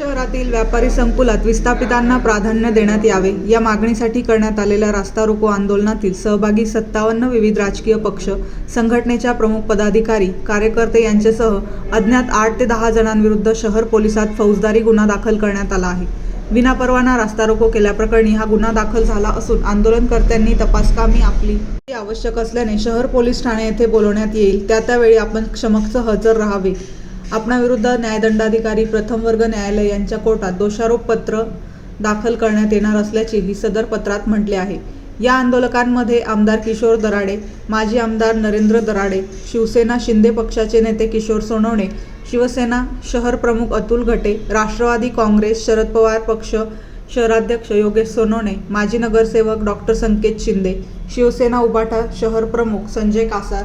शहरातील व्यापारी संकुलात विस्थापितांना प्राधान्य देण्यात यावे. या मागणीसाठी करण्यात आलेल्या रास्ता रोको आंदोलनातील सहभागी सत्तावन्न विविध राजकीय पक्ष संघटनेच्या प्रमुख पदाधिकारी कार्यकर्ते यांच्यासह अज्ञात आठ ते दहा जणांविरुद्ध शहर पोलिसात फौजदारी गुन्हा दाखल करण्यात आला आहे. विनापरवाना रास्ता रोको केल्याप्रकरणी हा गुन्हा दाखल झाला असून आंदोलनकर्त्यांनी तपासकामी आपली आवश्यक असल्याने शहर पोलीस ठाणे येथे बोलवण्यात येईल. त्या त्यावेळी आपण क्षमस्व हजर राहावे. आपणाविरुद्ध न्यायदंडाधिकारी प्रथम वर्ग न्यायालय यांच्या कोर्टात दोषारोप पत्र दाखल करण्यात येणार असल्याचेही सदर पत्रात म्हटले आहे. या आंदोलकांमध्ये आमदार किशोर दराडे माजी आमदार नरेंद्र दराडे शिवसेना शिंदे पक्षाचे नेते किशोर सोनवणे शिवसेना शहर प्रमुख अतुल घटे राष्ट्रवादी काँग्रेस शरद पवार पक्ष शहराध्यक्ष योगेश सोनवणे माजी नगरसेवक डॉक्टर संकेत शिंदे शिवसेना उबाटा शहर प्रमुख संजय कासार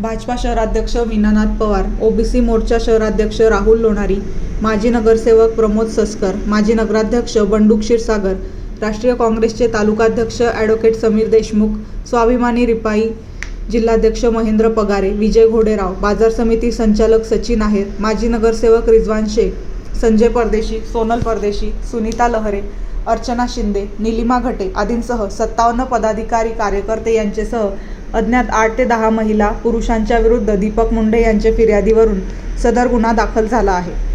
भाजपा शहराध्यक्ष मीनानाथ पवार ओबीसी मोर्चा शहराध्यक्ष राहुल लोणारी माजी नगरसेवक प्रमोद सस्कर माजी नगराध्यक्ष बंडू क्षीरसागर राष्ट्रीय काँग्रेसचे तालुकाध्यक्ष ॲडव्होकेट समीर देशमुख स्वाभिमानी रिपाई जिल्हाध्यक्ष महेंद्र पगारे विजय घोडेराव बाजार समिती संचालक सचिन आहेर माजी नगरसेवक रिजवान शेख संजय परदेशी सोनल परदेशी सुनीता लहरे अर्चना शिंदे निलिमा घटे आदींसह सत्तावन्न पदाधिकारी कार्यकर्ते यांचेसह अज्ञात आठ ते दहा महिला पुरुषांच्या विरुद्ध दीपक मुंडे यांच्या फिर्यादीवरून सदर गुन्हा दाखल झाला आहे.